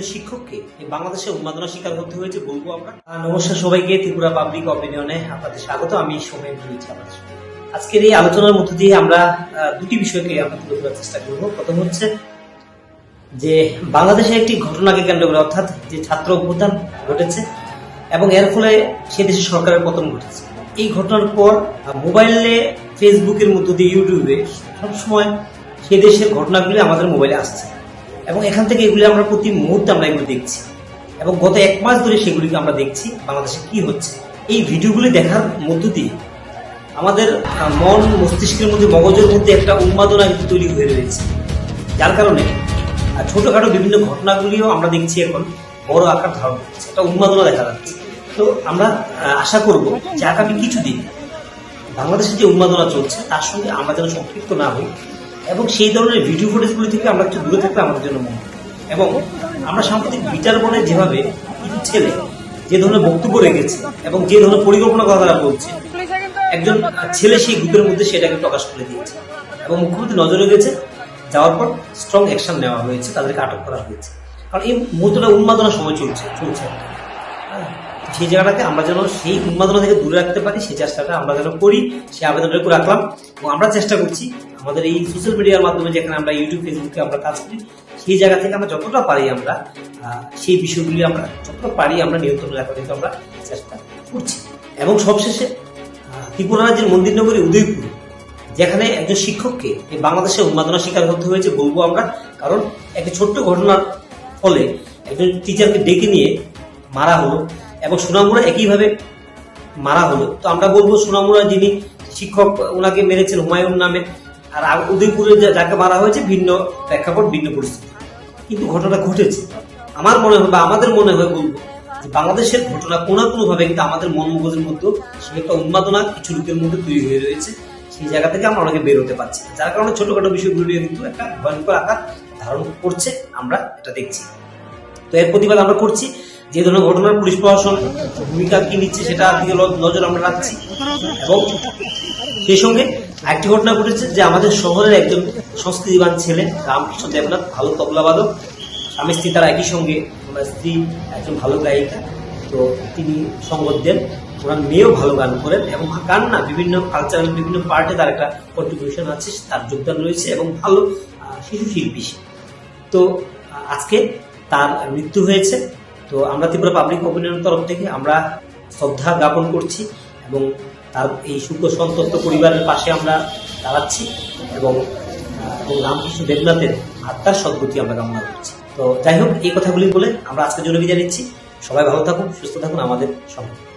একজন শিক্ষককে বাংলাদেশে উন্মাদনা শিকার করতে হয়েছে বলব আমরা। নমস্কার সবাইকে, ত্রিপুরা পাবলিক অপিনিয়নে আপনাদের স্বাগত। আমি সময় রয়েছি আজকের এই আলোচনার মধ্য দিয়ে আমরা দুটি বিষয়কে আমরা তুলে ধরার চেষ্টা করব। প্রথম হচ্ছে যে, বাংলাদেশে একটি ঘটনাকে কেন্দ্র করে, অর্থাৎ যে ছাত্র অভ্যুত্থান ঘটেছে এবং এর ফলে সে দেশে সরকারের পতন ঘটেছে। এই ঘটনার পর মোবাইলে, ফেসবুকের মধ্য দিয়ে, ইউটিউবে সবসময় সে দেশের ঘটনাগুলি আমাদের মোবাইলে আসছে। এবং এখান থেকে এগুলি আমরা প্রতি মুহূর্তে আমরা এগুলো দেখছি। এবং গত এক মাস ধরে সেগুলিকে আমরা দেখছি, বাংলাদেশে কি হচ্ছে। এই ভিডিওগুলি দেখার মধ্য দিয়ে আমাদের মন মস্তিষ্কের মধ্যে, মগজের মধ্যে একটা উন্মাদনা কিন্তু তৈরি হয়ে রয়েছে। যার কারণে ছোটখাটো বিভিন্ন ঘটনাগুলিও আমরা দেখছি এখন, বড় আকার ধারণ করছে। একটা উন্মাদনা দেখা যাচ্ছে। তো আমরা আশা করব যে আগামী কিছুদিন বাংলাদেশে যে উন্মাদনা চলছে, তার সঙ্গে আমরা যেন সম্পৃক্ত না হই এবং সেই ধরনের ভিডিও ফুটেজগুলি থেকে আমরা একটু দূরে থাকলে আমাদের জন্য মঙ্গল এবং আমরা সাম্প্রতিক বিচার বনে যেভাবে কিছু ছেলে যে ধরনের বক্তব্য রেখেছে এবং যে ধরনের পরিকল্পনা কথা বলছে একজন ছেলে সেই গ্রুপের মধ্যে সেটাকে প্রকাশ করে দিয়েছে। এবং মুখ্যমন্ত্রী নজরে গেছে যাওয়ার পর স্ট্রং অ্যাকশন নেওয়া হয়েছে তাদেরকে আটক করা হয়েছে। কারণ এই মুহূর্তটা উন্মাদনার সময় চলছে চলছে। হ্যাঁ, সেই জায়গাটাকে আমরা যেন সেই উন্মাদনা থেকে দূরে রাখতে পারি, সেই চেষ্টাটা আমরা যেন করি, সেই আবেদনটুকু রাখলাম। এবং আমরা চেষ্টা করছি আমাদের এই সোশ্যাল মিডিয়ার মাধ্যমে যেখানে আমরা ইউটিউব ফেসবুকে আমরা কাজ করি, সেই জায়গা থেকে আমরা যতটা পারি আমরা সেই বিষয়গুলি আমরা যতটা পারি আমরা নিয়ন্ত্রণ রাখার কিন্তু আমরা চেষ্টা করছি। এবং সবশেষে ত্রিপুরা রাজ্যের মন্দির নগরী উদয়পুর, যেখানে একজন শিক্ষককে এই বাংলাদেশে উন্মাদনা শিকার করতে হয়েছে বলব আমরা, কারণ একটি ছোট্ট ঘটনার ফলে একজন টিচারকে ডেকে নিয়ে মারা হলো। এবং সুনামুরা একইভাবে মারা হলো। তো আমরা বলব সুনামুরা যিনি শিক্ষক, ওনাকে মেরেছেন হুমায়ুন নামে। আর উদয়পুরে যাকে মারা হয়েছে ভিন্ন প্রেক্ষাপট, ভিন্ন পরিস্থিতি। কিন্তু ঘটনা ঘটেছে। আমার মনে হয় বা আমাদের মনে হয় বলব যে বাংলাদেশের ঘটনা কোনো না কোনো ভাবে কিন্তু আমাদের মন মগজের মধ্যে সে একটা উন্মাদনা কিছু লোকের মধ্যে তৈরি হয়ে রয়েছে। সেই জায়গা থেকে আমরা অনেকে বেরোতে পারছি যার কারণে ছোটখাটো বিষয়গুলো নিয়ে কিন্তু একটা ভয়ঙ্কর আকার ধারণ করছে, আমরা এটা দেখছি। তো এর প্রতিবাদ আমরা করছি। যে ধরনের ঘটনার পুলিশ প্রশাসন ভূমিকা কি নিচ্ছে সেটা দিকে নজর আমরা রাখছি। এবং সেই সঙ্গে একটি ঘটনা ঘটেছে যে আমাদের শহরের একজন সংস্কৃতিবান ছেলে, রামকৃষ্ণ দেবনাথ, ভালো তবলাবাদক স্বামী স্ত্রী তারা একই সঙ্গে, ওনার স্ত্রী একজন ভালো গায়িকা। তো তিনি সঙ্গত দেন। ওনার মেয়েও ভালো গান করেন এবং গান না বিভিন্ন কালচারাল বিভিন্ন পার্টে তার একটা কন্ট্রিবিউশন আছে, তার যোগদান রয়েছে এবং ভালো শিশু শিল্পী তো আজকে তার মৃত্যু হয়েছে। তো আমরা ত্রিপুরা পাবলিক ওপিনিয়নের তরফ থেকে আমরা শ্রদ্ধা জ্ঞাপন করছি এবং তার এই সুখ সন্তপ্ত পরিবারের পাশে আমরা দাঁড়াচ্ছি এবং এবং রামকৃষ্ণ দেবনাথের আত্মার সদ্গতি আমরা কামনা করছি। তো যাই হোক, এই কথাগুলি বলে আমরা আজকের জন্য বিদায় নিচ্ছি। সবাই ভালো থাকুন, সুস্থ থাকুন আমাদের সঙ্গে।